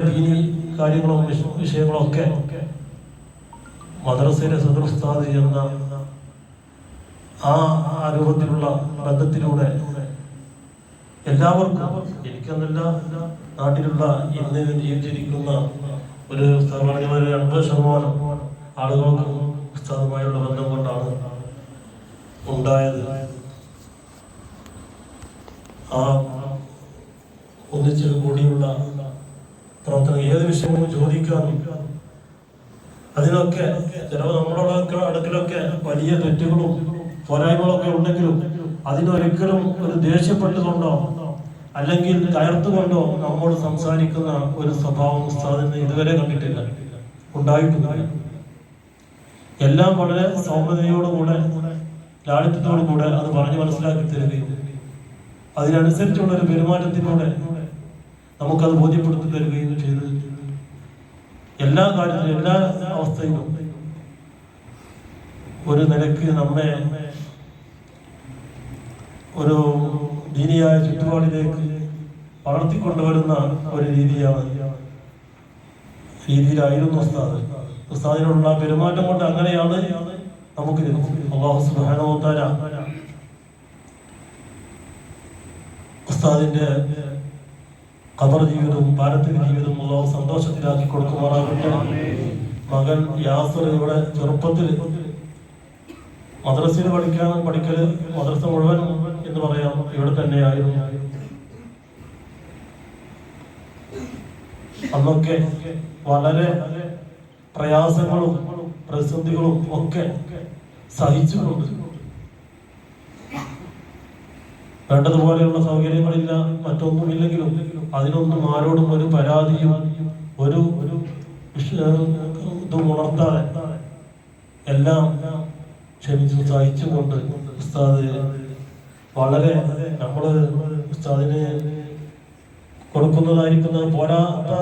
ദീനി കാര്യങ്ങളോ വിഷയങ്ങളോ ഒക്കെ മദ്രസയിലെ സദുസ്താദ് എന്ന ആ രൂപത്തിലുള്ള ബന്ധത്തിലൂടെ എല്ലാവർക്കും എനിക്കെന്നല്ല നാട്ടിലുള്ള ഇന്ന് ജീവിച്ചിരിക്കുന്ന ഒരു ഉസ്താദ് പറഞ്ഞ ഒരു എൺപത് ശതമാനം ആളുകൾക്കും ഉസ്താദുമായുള്ള ബന്ധം കൊണ്ടാണ് ഉണ്ടായത്. ആ ഒന്നിച്ചു കൂടിയുള്ള പ്രവർത്തനം ഏത് വിഷയവും ചോദിക്കാനും അതിനൊക്കെ ചിലപ്പോൾ നമ്മളോടൊക്കെ അടുക്കലൊക്കെ വലിയ തെറ്റുകളും പോരായ്മകളൊക്കെ ഉണ്ടെങ്കിലും അതിനൊരിക്കലും ഒരു ദേഷ്യപ്പെട്ടുകൊണ്ടോ അല്ലെങ്കിൽ കയർത്തുകൊണ്ടോ നമ്മോട് സംസാരിക്കുന്ന ഒരു സ്വഭാവം ഉസ്താദിന് ഇതുവരെ കണ്ടിട്ടില്ല ഉണ്ടായിട്ടില്ല. എല്ലാം വളരെ സൗമ്യതയോടുകൂടെ ലാളിത്യത്തോടുകൂടെ അത് പറഞ്ഞു മനസ്സിലാക്കി തരികയും അതിനനുസരിച്ചുള്ള ഒരു പെരുമാറ്റത്തിലൂടെ നമുക്കത് ബോധ്യപ്പെടുത്തി തരികയും ചെയ്തു എല്ലാ കാര്യത്തിലും എല്ലാ അവസ്ഥയിലും ഒരു നിലയ്ക്ക് നമ്മെ ഒരു ദീനിയായ ചുറ്റുപാടിലേക്ക് വളർത്തിക്കൊണ്ടുവരുന്ന ഒരു രീതിയാണ് രീതിയിലായിരുന്നു ഉസ്താദ്. ഉസ്താദിനോടുള്ള പെരുമാറ്റം കൊണ്ട് അങ്ങനെയാണ് നമുക്ക് ഉസ്താദിന്റെ ഖബർ ജീവിതവും പാരത്രിക ജീവിതവും അള്ളാഹു സന്തോഷത്തിലാക്കി കൊടുക്കുമാറാകട്ടെ. മകൻ യാസർ ഇവിടെ ചെറുപ്പത്തിൽ മദ്രസയിൽ പഠിക്കാൻ പഠിക്കൽ മദ്രസ മുഴുവൻ എന്ന് പറയാം. ഇവിടെ തന്നെയായിരുന്നു. അന്നൊക്കെ വളരെ പ്രയാസങ്ങളും പ്രതിസന്ധികളും ഒക്കെ സഹിച്ചുകൊണ്ട് വേണ്ടതുപോലെയുള്ള സൗകര്യങ്ങളില്ല മറ്റൊന്നുമില്ലെങ്കിലും അതിനൊന്നും ആരോടും ഒരു പരാതിയും ഒരു ഒരു ഇതും ഉണർത്താതെ എല്ലാം ക്ഷമിച്ചു സഹിച്ചുകൊണ്ട് ഉസ്താദ് വളരെ നമ്മൾ ഉസ്താദിന് കൊടുക്കുന്നതായിരിക്കുന്നത് പോരാത്ത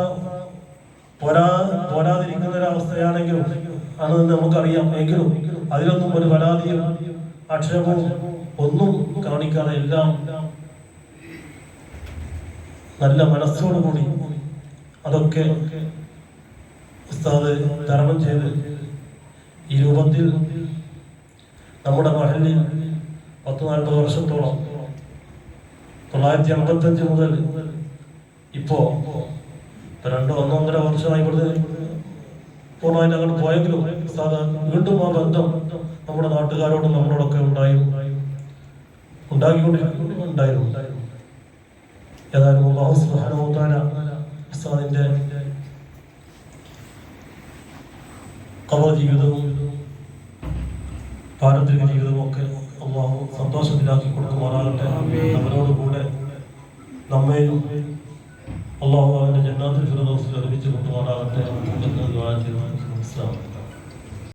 പോരാ പോരാതിരിക്കുന്ന ഒരവസ്ഥയാണെങ്കിലും അത് നമുക്കറിയാം. എങ്കിലും അതിലൊന്നും ഒരു പരാതിയും ആക്ഷേപവും ഒന്നും കാണിക്കാതെ എല്ലാം നല്ല മനസ്സോടുകൂടി അതൊക്കെ ഉസ്താദ് തരണം ചെയ്ത് ഈ രൂപത്തിൽ നമ്മുടെ മഹലിൽ പത്ത് നാൽപ്പത് വർഷത്തോളം തൊള്ളായിരത്തി അമ്പത്തഞ്ച് മുതൽ ഇപ്പോ ഇപ്പൊ രണ്ടോ ഒന്നൊന്നര വർഷമായി ഇവിടുന്ന് പൂർണമായിട്ട് അങ്ങോട്ട് പോയെങ്കിലും വീണ്ടും ആ ബന്ധം നമ്മുടെ നാട്ടുകാരോടും നമ്മളോടൊക്കെ ഉണ്ടായി. ഉണ്ടാക്കിക്കൊണ്ടിരിക്കുന്നുണ്ടായിരുന്നു ഏതായാലും അള്ളാഹു തആല ഉസ്താദിന്റെ കബർ ജീവിതവും പാരത്രിക ജീവിതവും ഒക്കെ അള്ളാഹു സന്തോഷത്തിലാക്കി കൊടുക്കുമാറാകട്ടെ. അവരോട് കൂടെ നമ്മയും അള്ളാഹു അവന്റെ ജന്നാത്തിൽ ഫിറദോസിൽ ഒരുമിച്ച് കൊണ്ടുമാറാകട്ടെ എന്ന് ചെയ്യുന്നു. അസ്സലാമു അലൈക്കും